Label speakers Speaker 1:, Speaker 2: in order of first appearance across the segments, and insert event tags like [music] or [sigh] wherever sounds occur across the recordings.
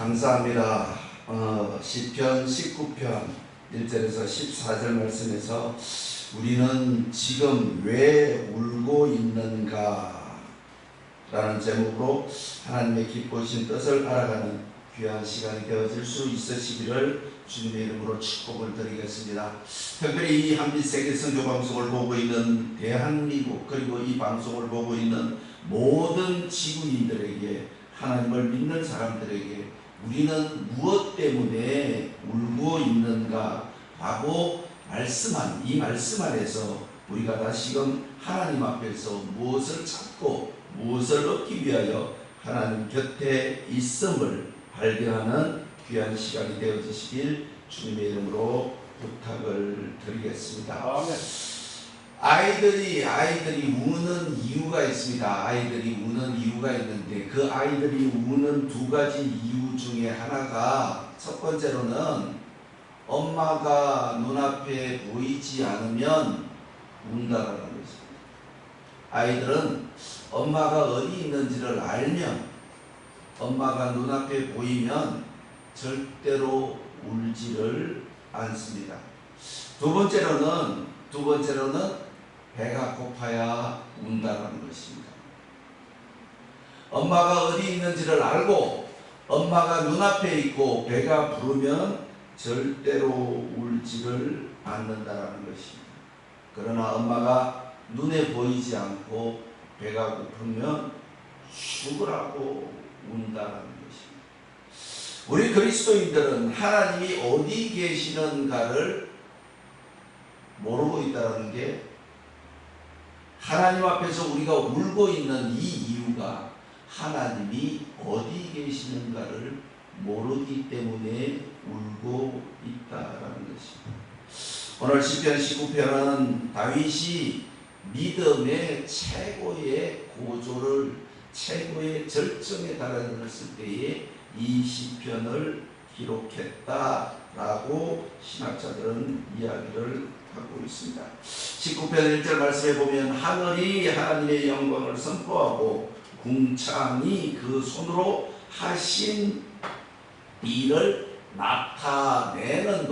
Speaker 1: 감사합니다. 어, 시편 19편 1절에서 14절 말씀에서 우리는 지금 왜 울고 있는가 라는 제목으로 하나님의 기쁘신 뜻을 알아가는 귀한 시간이 되어질 수 있으시기를 주님의 이름으로 축복을 드리겠습니다. 특별히 이 한빛 세계 선교 방송을 보고 있는 대한민국 그리고 이 방송을 보고 있는 모든 지구인들에게 하나님을 믿는 사람들에게 우리는 무엇 때문에 울고 있는가 하고 말씀한 이 말씀 안에서 우리가 다시금 하나님 앞에서 무엇을 찾고 무엇을 얻기 위하여 하나님 곁에 있음을 발견하는 귀한 시간이 되어지시길 주님의 이름으로 부탁을 드리겠습니다.
Speaker 2: 아멘.
Speaker 1: 아이들이 아이들이 우는 이유가 있습니다. 아이들이 우는 이유가 있는데 그 아이들이 우는 두 가지 이유 중에 하나가 첫 번째로는 엄마가 눈앞에 보이지 않으면 운다라는 것입니다. 아이들은 엄마가 어디 있는지를 알면 엄마가 눈앞에 보이면 절대로 울지를 않습니다. 두 번째로는 두 번째로는 배가 고파야 운다라는 것입니다. 엄마가 어디 있는지를 알고 엄마가 눈앞에 있고 배가 부르면 절대로 울지를 않는다라는 것입니다. 그러나 엄마가 눈에 보이지 않고 배가 고프면 죽으라고 운다라는 것입니다. 우리 그리스도인들은 하나님이 어디 계시는가를 모르고 있다는 게 하나님 앞에서 우리가 울고 있는 이 이유가 하나님이 어디 계시는가를 모르기 때문에 울고 있다라는 것입니다. 오늘 시편 19편은 다윗이 믿음의 최고의 고조를 최고의 절정에 달아들었을 때에 이 시편을 기록했다라고 신학자들은 이야기를 하고 있습니다. 19편 1절 말씀에 보면 하늘이 하나님의 영광을 선포하고 궁창이 그 손으로 하신 일을 나타내는도다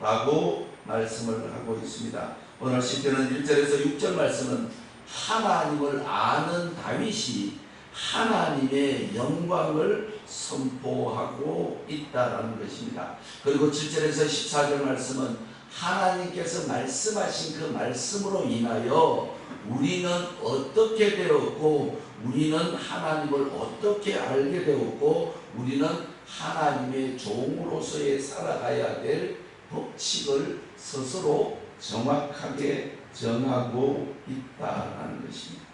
Speaker 1: 라고 말씀을 하고 있습니다. 오늘 시편은 1절에서 6절 말씀은 하나님을 아는 다윗이 하나님의 영광을 선포하고 있다라는 것입니다. 그리고 7절에서 14절 말씀은 하나님께서 말씀하신 그 말씀으로 인하여 우리는 어떻게 되었고 우리는 하나님을 어떻게 알게 되었고 우리는 하나님의 종으로서의 살아가야 될 법칙을 스스로 정확하게 정하고 있다는 것입니다.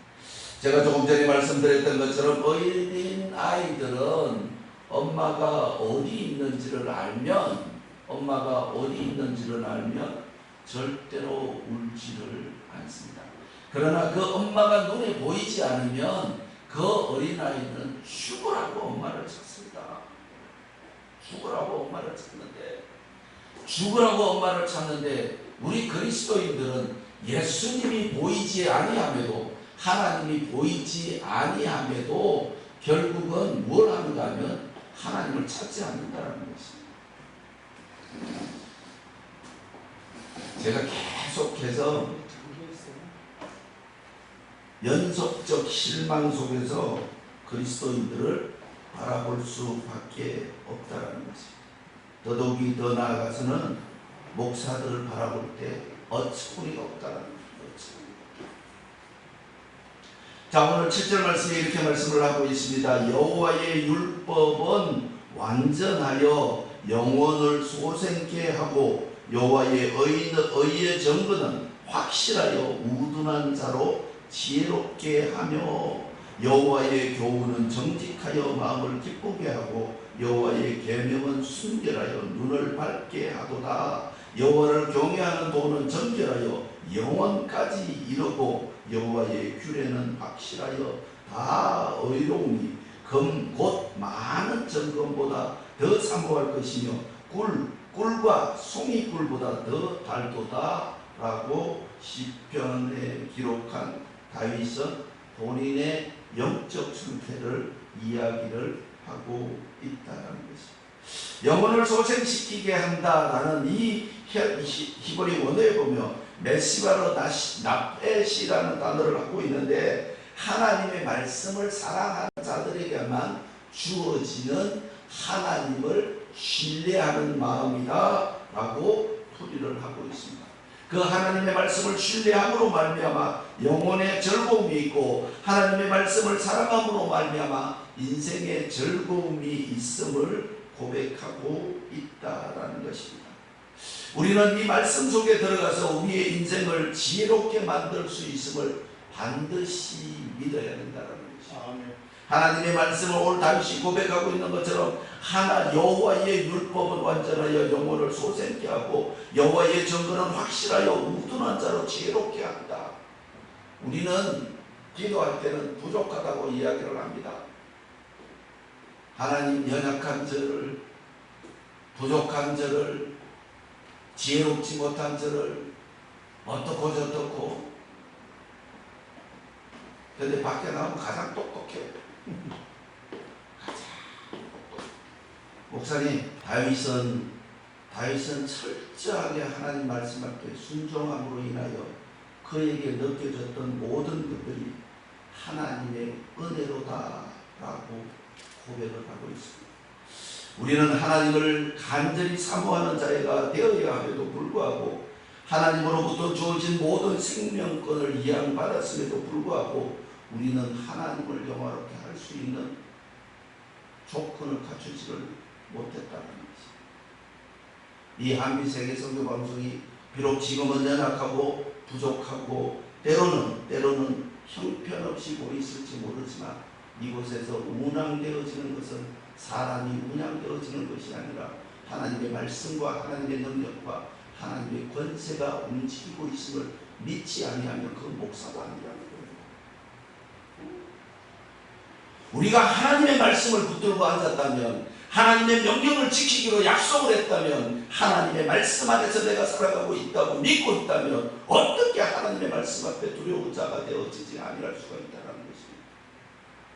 Speaker 1: 제가 조금 전에 말씀드렸던 것처럼 어린 아이들은 엄마가 어디 있는지를 알면 엄마가 어디 있는지를 알면 절대로 울지를 않습니다. 그러나 그 엄마가 눈에 보이지 않으면 그 어린아이는 죽으라고 엄마를 찾습니다. 죽으라고 엄마를 찾는데 죽으라고 엄마를 찾는데 우리 그리스도인들은 예수님이 보이지 아니함에도 하나님이 보이지 아니함에도 결국은 뭘 하는가 하면 하나님을 찾지 않는다는 것입니다. 제가 계속해서 연속적 실망 속에서 그리스도인들을 바라볼 수밖에 없다는 것입니다. 더더욱이 더 나아가서는 목사들을 바라볼 때 어처구니가 없다는 거죠. 자 오늘 7절 말씀에 이렇게 말씀을 하고 있습니다. 여호와의 율법은 완전하여 영혼을 소생케 하고 여호와의 의의, 정근은 확실하여 우둔한 자로 지혜롭게 하며 여호와의 교훈은 정직하여 마음을 기쁘게 하고 여호와의 계명은 순결하여 눈을 밝게 하도다. 여호와를 경외하는 도는 정결하여 영원까지 이르고 여호와의 규례는 확실하여 다 의로우니 금곧많 은 정금보다 더 사모할 것이며 꿀 꿀과 송이꿀보다 더 달도다 라고 시편에 기록한 다윗은 본인의 영적 상태를 이야기를 하고 있다는 것입니다. 영혼을 소생시키게 한다라는 이 히브리 원어에 보면 메시바로 나페시라는 단어를 갖고 있는데 하나님의 말씀을 사랑하는 자들에게만 주어지는 하나님을 신뢰하는 마음이다 라고 풀이를 하고 있습니다. 그 하나님의 말씀을 신뢰함으로 말미암아 영혼의 즐거움이 있고 하나님의 말씀을 사랑함으로 말미암아 인생의 즐거움이 있음을 고백하고 있다라는 것입니다. 우리는 이 말씀 속에 들어가서 우리의 인생을 지혜롭게 만들 수 있음을 반드시 믿어야 된다는. 하나님의 말씀을 오늘 다윗이 고백하고 있는 것처럼 하나 여호와의 율법은 완전하여 영혼을 소생케 하고 여호와의 정거는 확실하여 우둔한 자로 지혜롭게 한다. 우리는 기도할 때는 부족하다고 이야기를 합니다. 하나님 연약한 저를 부족한 저를 지혜롭지 못한 저를 어떻고 저떻고 근데 밖에 나오면 가장 똑똑해. 목사님 다윗은 다윗은 철저하게 하나님 말씀 앞에 순종함으로 인하여 그에게 느껴졌던 모든 것들이 하나님의 은혜로다라고 고백을 하고 있습니다. 우리는 하나님을 간절히 사모하는 자가 되어야 함에도 불구하고 하나님으로부터 주어진 모든 생명권을 이양받았음에도 불구하고 우리는 하나님을 영화롭게 할 수 있는 조건을 갖추지를 못했다는 것입니다. 이 한미세계 선교 방송이 비록 지금은 연약하고 부족하고 때로는 때로는 형편없이 보이실지 모르지만 이곳에서 운항되어지는 것은 사람이 운항되어지는 것이 아니라 하나님의 말씀과 하나님의 능력과 하나님의 권세가 움직이고 있음을 믿지 아니하면 그 목사도 아니라는 거예요. 우리가 하나님의 말씀을 붙들고 앉았다면 하나님의 명령을 지키기로 약속을 했다면 하나님의 말씀 안에서 내가 살아가고 있다고 믿고 있다면 어떻게 하나님의 말씀 앞에 두려운 자가 되어지지 아니할 수가 있다는 것입니다.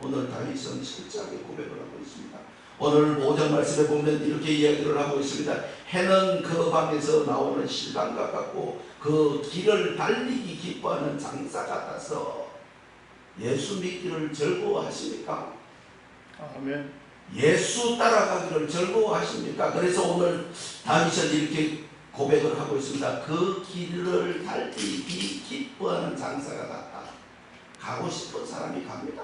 Speaker 1: 오늘 다윗은 실제하게 고백을 하고 있습니다. 오늘 5장 말씀에 보면 이렇게 이야기를 하고 있습니다. 해는 그 방에서 나오는 실방과 같고 그 길을 달리기 기뻐하는 장사 같아서 예수 믿기를 즐거워하십니까?
Speaker 2: 아멘.
Speaker 1: 예수 따라가기를 즐거워하십니까? 그래서 오늘 다윗은 이렇게 고백을 하고 있습니다. 그 길을 달리기 기뻐하는 장사가 같다. 가고 싶은 사람이 갑니다.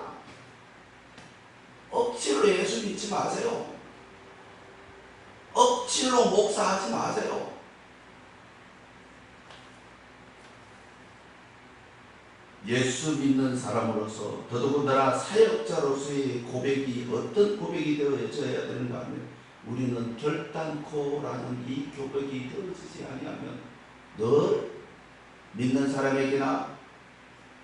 Speaker 1: 억지로 예수 믿지 마세요. 억지로 목사하지 마세요. 예수 믿는 사람으로서 더더군다나 사역자로서의 고백이 어떤 고백이 되어져야 되는가 하면 우리는 결단코라는 이 고백이 되어지지 아니하면 늘 믿는 사람에게나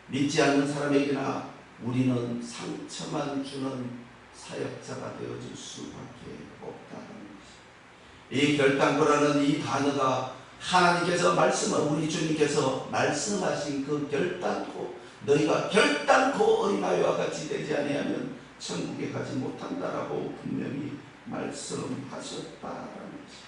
Speaker 1: 믿지 않는 사람에게나 우리는 상처만 주는 사역자가 되어질 수밖에 없다는 것이. 이 결단코라는 이 단어가 하나님께서 말씀을 우리 주님께서 말씀하신 그 결단코 너희가 결단코 어린아이와 같이 되지 아니하면 천국에 가지 못한다라고 분명히 말씀하셨다라는 것이.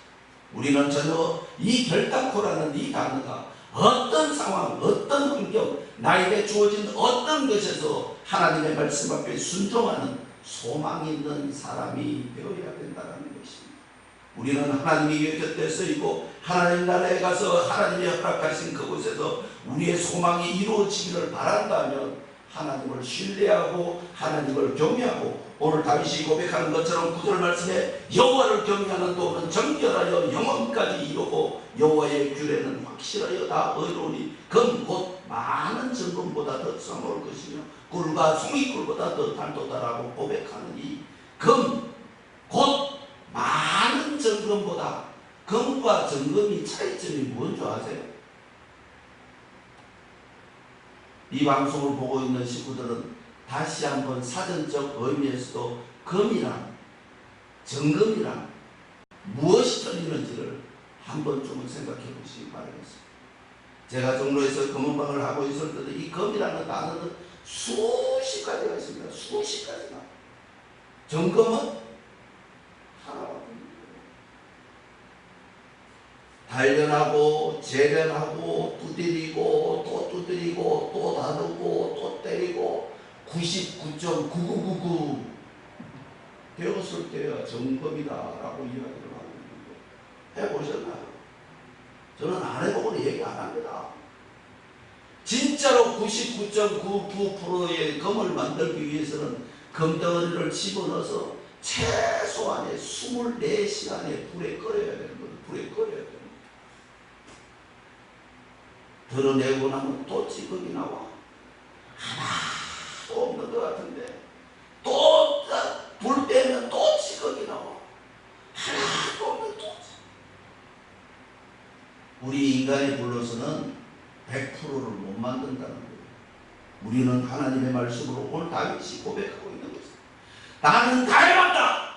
Speaker 1: 우리는 전혀 이 결단코라는 이 단어가 어떤 상황, 어떤 환경, 나에게 주어진 어떤 것에서 하나님의 말씀 앞에 순종하는 소망 있는 사람이 되어야 된다는 것입니다. 우리는 하나님의 곁에 쓰이고 하나님 나라에 가서 하나님이 허락하신 그곳에서 우리의 소망이 이루어지기를 바란다면 하나님을 신뢰하고 하나님을 경외하고 오늘 다윗이 고백하는 것처럼 구절 말씀에 여호와를 경외하는 도는 정결하여 영원까지 이루고 여호와의 규례는 확실하여 다 의로우니 금곧 많은 정금보다 더 싸놓을 것이며 꿀과 송이꿀보다 더 달도다라고 고백하는 이금곧 많은 정금보다 금과 정금이 차이점이 뭔지 아세요? 이 방송을 보고 있는 식구들은 다시 한번 사전적 의미에서도 금이랑 정금이랑 무엇이 틀리는지를 한 번쯤은 생각해 보시기 바라겠습니다. 제가 종로에서 금은방을 하고 있을 때도 이 금이라는 단어는 수십 가지가 있습니다. 수십 가지가. 정금은 단련하고 재련하고 두드리고 또 두드리고 또 다루고 또 때리고 99.9999 되었을 때야 정법이다 라고 이야기를 하고 있는데 해보셨나요? 저는 안 해보고는 얘기 안 합니다. 진짜로 99.99%의 금을 만들기 위해서는 금덩어리를 집어넣어서 최소한의 24시간에 불에 끓여야 되는 거예요. 불에 끓여야 거예요. 드러내고 나면 또 찌꺼기 나와. 하나도 없는 것 같은데 또불 빼면 또 찌꺼기 나와. 하나도 없는 또. 우리 인간의 불로서는 100%를 못 만든다는 거예요. 우리는 하나님의 말씀으로 오늘 다윗이 고백하고 있는 것입니다. 나는 다 해봤다.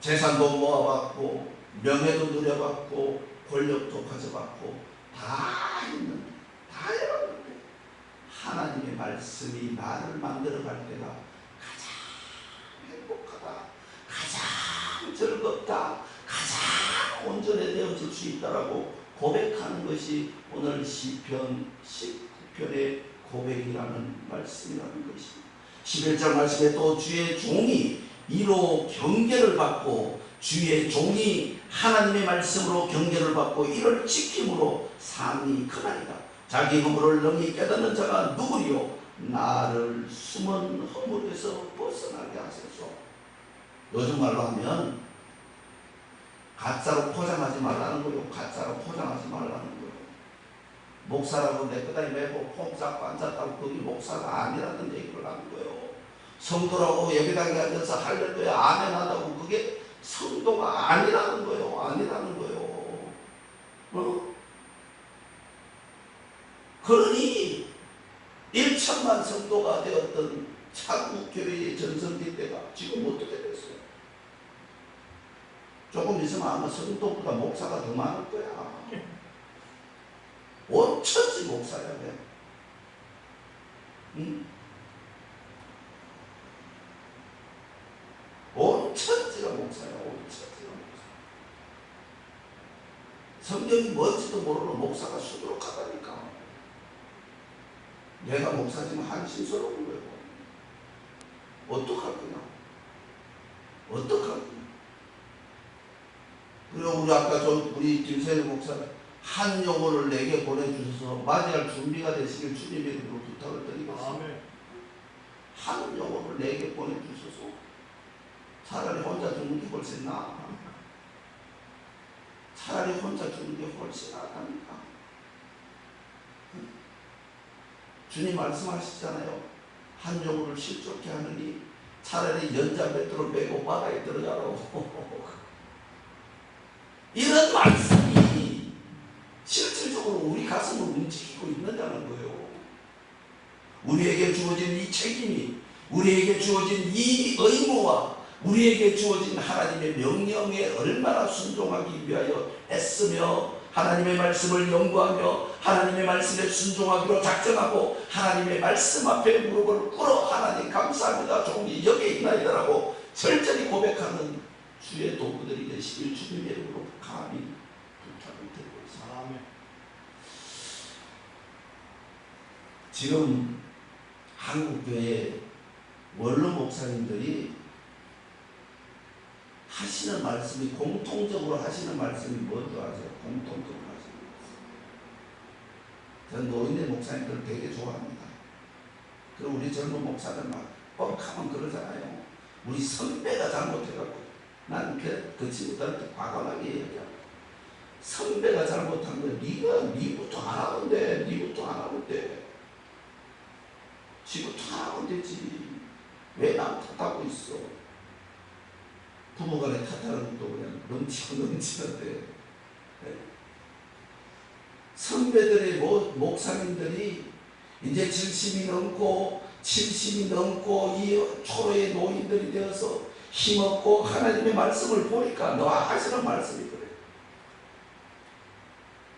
Speaker 1: 재산도 모아봤고 명예도 누려봤고 권력도 가져봤고 다 했는데 다 해봤는데 하나님의 말씀이 나를 만들어갈 때가 가장 행복하다. 가장 즐겁다. 가장 온전해되어질 수 있다라고 고백하는 것이 오늘 시편 19편의 고백이라는 말씀이라는 것입니다. 11절 말씀에 또 주의 종이 이로 경계를 받고 주의 종이 하나님의 말씀으로 경계를 받고 이를 지킴으로 삶이 크나이다. 자기 허물을 능히 깨닫는 자가 누구리요? 나를 숨은 허물에서 벗어나게 하소서. 요즘 말로 하면 가짜로 포장하지 말라는 거요. 가짜로 포장하지 말라는 거요. 목사라고 내 끄다리 메고 폼 잡고 앉았다고 그게 목사가 아니라는 얘기를 하는 거예요. 성도라고 예배당에 앉아서 할렐루야 아멘 한다고 그게 성도가 아니라는 거예요. 아니라는 거예요. 어? 그러니 1천만 성도가 되었던 차국교회의 전성기 때가 지금 어떻게 됐어요? 조금 있으면 아마 성도보다 목사가 더 많을 거야. 온천지 목사야 돼. 응? 온천지가 목사야. 온천지가 목사. 성경이 뭔지도 모르는 목사가 수두룩하다니까. 내가 목사지만 한심스러운 거예요. 어떡할 거냐? 어떡할 거냐? 그리고 우리 아까 저 우리 김세일 목사 한 영혼을 내게 보내주셔서 맞이할 준비가 되시길 주님의 이름으로 부탁을 드리겠습니다. 한 영혼을 내게 보내주셔서 차라리 혼자 죽는 게 훨씬 나아. 차라리 혼자 죽는 게 훨씬 낫다니까. 주님 말씀하시잖아요. 한 영혼을 실족케 하느니 차라리 연자 맷돌을 메고 바다에 들어가라고. [laughs] 이런 말씀이 실질적으로 우리 가슴을 움직이고 있느냐는 거예요. 우리에게 주어진 이 책임이, 우리에게 주어진 이 의무와 우리에게 주어진 하나님의 명령에 얼마나 순종하기 위하여 애쓰며 하나님의 말씀을 연구하며 하나님의 말씀에 순종하기로 작정하고 하나님의 말씀 앞에 무릎을 꿇어 하나님 감사합니다 종이 여기에 있나이다라고 절절히 고백하는 주의 도구들이 되시길 주님의 이름으로 감히 부탁을 드리고 있습니다.
Speaker 2: 아멘.
Speaker 1: 지금 한국교회 원로 목사님들이 하시는 말씀이 공통적으로 하시는 말씀이 뭔지 아세요? 공통적으로 하시는 말씀. 저는 노인네 목사님들 되게 좋아합니다. 그리고 우리 젊은 목사들 막 뻑하면 그러잖아요. 우리 선배가 잘못해갖고 나는 그, 그 친구들한테 과감하게 얘기하고 선배가 잘못한 거 네가 네부터 안 하면 돼. 네부터 안 하면 돼. 지부터 안 하면 되지. 왜 남 탓하고 있어? 부부간에 탓하는 것도 그냥 넘치고 넘치는데 [laughs] 네. 선배들의 모, 목사님들이 이제 70이 넘고 70이 넘고 이 초로의 노인들이 되어서 힘없고 하나님의 말씀을 보니까 너 하시는 말씀이 그래.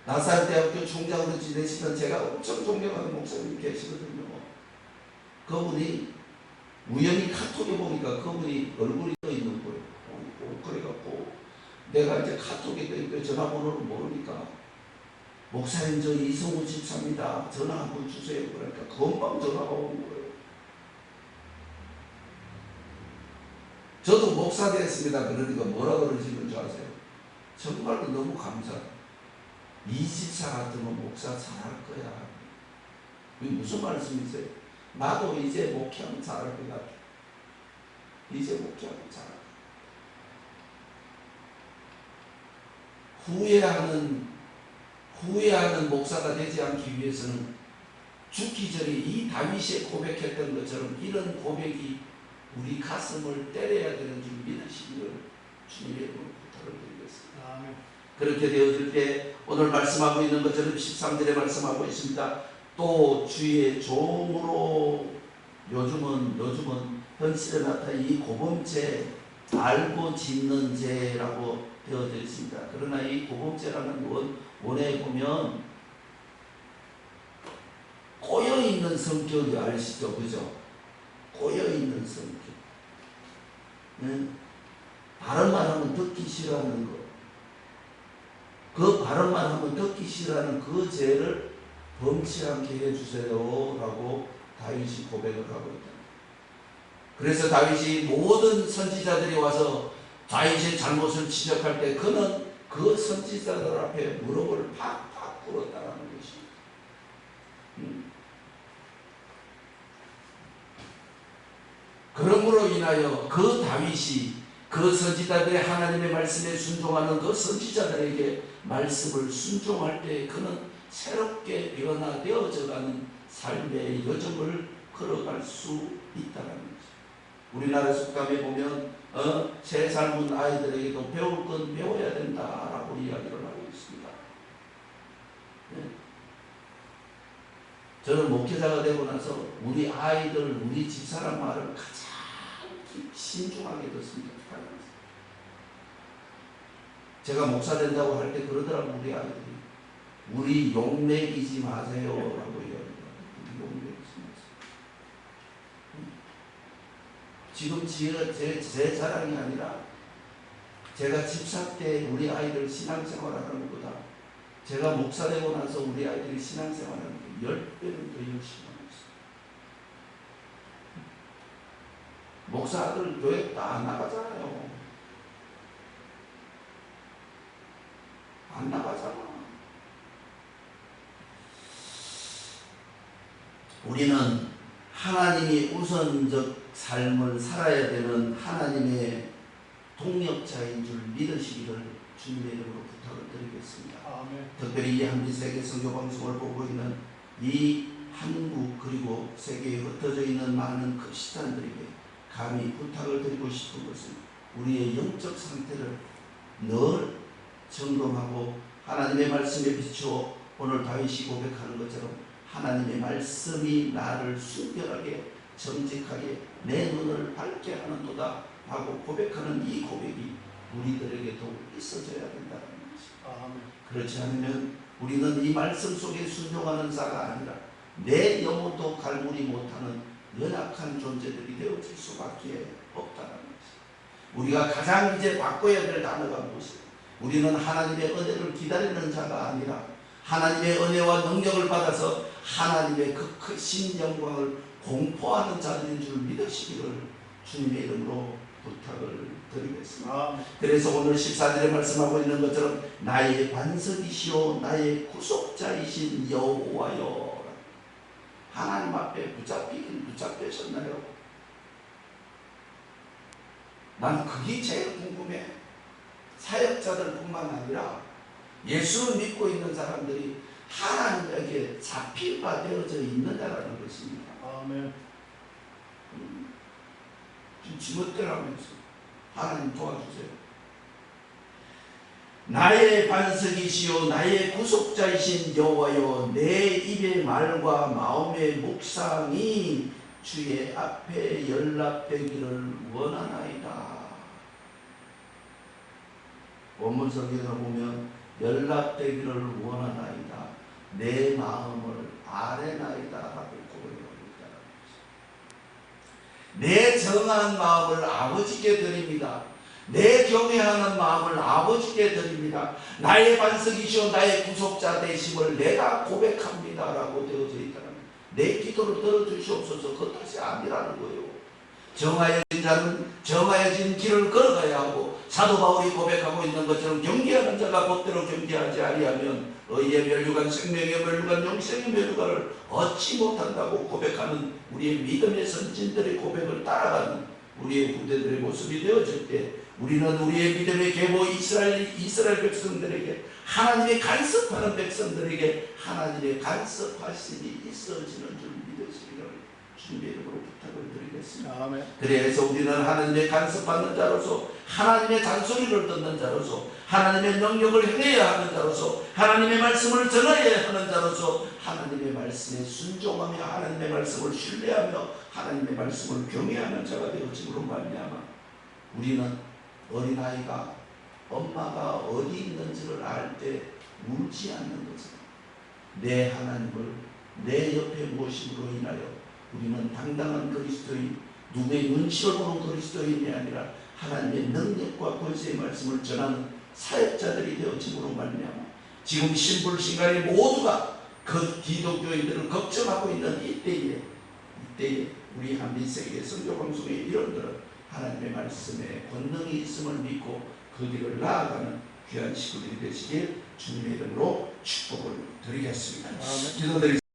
Speaker 1: 나사렛대학교 총장으로 지내시던 제가 엄청 존경하는 목사님 계시거든요. 그분이 우연히 카톡에 보니까 그분이 얼굴이 떠 어, 그래갖고 내가 이제 카톡에 그 전화번호를 모르니까 목사님 저 이성우 집사입니다. 전화 한번 주세요. 그러니까 금방 전화가 온 거예요. 저도 목사 됐습니다. 그러니까 뭐라 그러시는 줄 아세요? 정말로 너무 감사해요. 이 집사 같으면 목사 잘할 거야. 무슨 말씀이세요? 나도 이제 목회하면 잘할 것 같아. 이제 목회하면 잘할 것 같아. 후회하는, 후회하는 목사가 되지 않기 위해서는 죽기 전에 이 다윗이 고백했던 것처럼 이런 고백이 우리 가슴을 때려야 되는 줄 믿으시기를 주님의 이름으로 부탁을 드리겠습니다. 그렇게 되어질 때 오늘 말씀하고 있는 것처럼 13절에 말씀하고 있습니다. 또 주의 종으로 요즘은 요즘은 현실에 나타난 이 고범죄 알고 짓는 죄라고 되어져 있습니다. 그러나 이 고범죄라는 원, 원에 보면 꼬여 있는 성격이 아시죠, 그죠? 꼬여 있는 성격. 응? 다른 말 하면 듣기 싫어하는 거. 그 발언만 하면 듣기 싫어하는 그 죄를 범치 않게 해주세요 라고 다윗이 고백을 하고 있다. 그래서 다윗이 모든 선지자들이 와서 다윗의 잘못을 지적할 때 그는 그 선지자들 앞에 무릎을 팍팍 꿇었다라는 것입니다. 음. 그러므로 인하여 그 다윗이 그 선지자들의 하나님의 말씀에 순종하는 그 선지자들에게 말씀을 순종할 때 그는 새롭게 변화되어져가는 삶의 여정을 걸어갈 수 있다는. 우리나라 속담에 보면 어, 새 삶은 아이들에게도 배울 건 배워야 된다라고 이야기를 하고 있습니다. 네. 저는 목회자가 되고 나서 우리 아이들, 우리 집사람 말을 가장 신중하게 듣습니다. 제가 목사 된다고 할 때 그러더라고 우리 아이들이 우리 욕먹이지 마세요라고 이야기해요. 우리 욕먹이지 마세요. 지금 제, 제, 제 자랑이 아니라 제가 집사 때 우리 아이들 신앙생활하는 것보다 제가 목사 되고 나서 우리 아이들이 신앙생활하는 게열 배는 더 열심히 하고 있어요. 목사들 교회 다 나가잖아요. 안 나가잖아. 우리는 하나님이 우선적 삶을 살아야 되는 하나님의 동력자인 줄 믿으시기를 주님의 이름으로 부탁을 드리겠습니다.
Speaker 2: 아멘.
Speaker 1: 특별히 이 한빛 세계 선교 방송을 보고 있는 이 한국 그리고 세계에 흩어져 있는 많은 크리스찬들에게 감히 부탁을 드리고 싶은 것은 우리의 영적 상태를 늘 점검하고 하나님의 말씀에 비추어 오늘 다윗이 고백하는 것처럼 하나님의 말씀이 나를 순결하게 정직하게 내 눈을 밝게 하는도다 하고 고백하는 이 고백이 우리들에게도 있어져야 된다는 것입니다.
Speaker 2: 아멘.
Speaker 1: 그렇지 않으면 우리는 이 말씀 속에 순종하는 자가 아니라 내 영혼도 갈무리 못하는 연약한 존재들이 되어질 수밖에 없다는 것입니다. 우리가 가장 이제 바꿔야 될 단어가 무엇이냐? 우리는 하나님의 은혜를 기다리는 자가 아니라 하나님의 은혜와 능력을 받아서 하나님의 그 크신 영광을 공포하는 자들인 줄 믿으시기를 주님의 이름으로 부탁을 드리겠습니다.
Speaker 2: 아멘.
Speaker 1: 그래서 오늘 14절에 말씀하고 있는 것처럼 나의 반석이시오 나의 구속자이신 여호와여 하나님 앞에 붙잡히긴 붙잡히셨나요? 난 그게 제일 궁금해 사역자들뿐만 아니라 예수를 믿고 있는 사람들이 하나님에게 잡힐 바 되어져 있느냐라는 것입니다
Speaker 2: 아멘.
Speaker 1: 지금 지멋대로하면서 하나님 도와주세요. 나의 반석이시요 나의 구속자이신 여호와여 내 입의 말과 마음의 묵상이 주의 앞에 연락되기를 원하나이다. 원문 성경을 보면 연락되기를 원하나이다. 내 마음을 아뢰나이다 하고 고백하고 있다. 내 정한 마음을 아버지께 드립니다. 내 경외하는 마음을 아버지께 드립니다. 나의 반석이시오 나의 구속자 되심을 내가 고백합니다라고 되어져 있다는 내 기도를 들어주시옵소서 그것이 아니라는 거예요. 정하여진 자는 정하여진 길을 걸어가야 하고 사도 바울이 고백하고 있는 것처럼 경계하는 자가 법대로 경계하지 아니하면 의의 멸류관 생명의 멸류관 영생의 멸류관을 얻지 못한다고 고백하는 우리의 믿음의 선진들의 고백을 따라가는 우리의 후대들의 모습이 되어질 때 우리는 우리의 믿음의 계보 이스라엘 이스라엘 백성들에게 하나님의 간섭하는 백성들에게 하나님의 간섭하심이 있어지는 줄 믿으시기를 주님의 이름으로 그래서 우리는 하나님의 간섭받는 자로서 하나님의 잔소리를 듣는 자로서 하나님의 명령을 행해야 하는 자로서 하나님의 말씀을 전해야 하는 자로서 하나님의 말씀에 순종하며 하나님의 말씀을 신뢰하며 하나님의 말씀을 경외하는 자가 되어짐으로 말미암아 우리는 어린아이가 엄마가 어디 있는지를 알 때 울지 않는 것은 내 하나님을 내 옆에 모심으로 인하여 우리는 당당한 그리스도인 눈의 눈치를 보는 그리스도인이 아니라 하나님의 능력과 권세의 말씀을 전하는 사역자들이 되어짐으로 말미암아 지금 신불신간의 모두가 그 기독교인들을 걱정하고 있는 이때에 이때에 우리 한민세계 선교방송의 일원들은 하나님의 말씀에 권능이 있음을 믿고 그 길을 나아가는 귀한 식구들이 되시길 주님의 이름으로 축복을 드리겠습니다.
Speaker 2: 아멘.
Speaker 1: 기도드리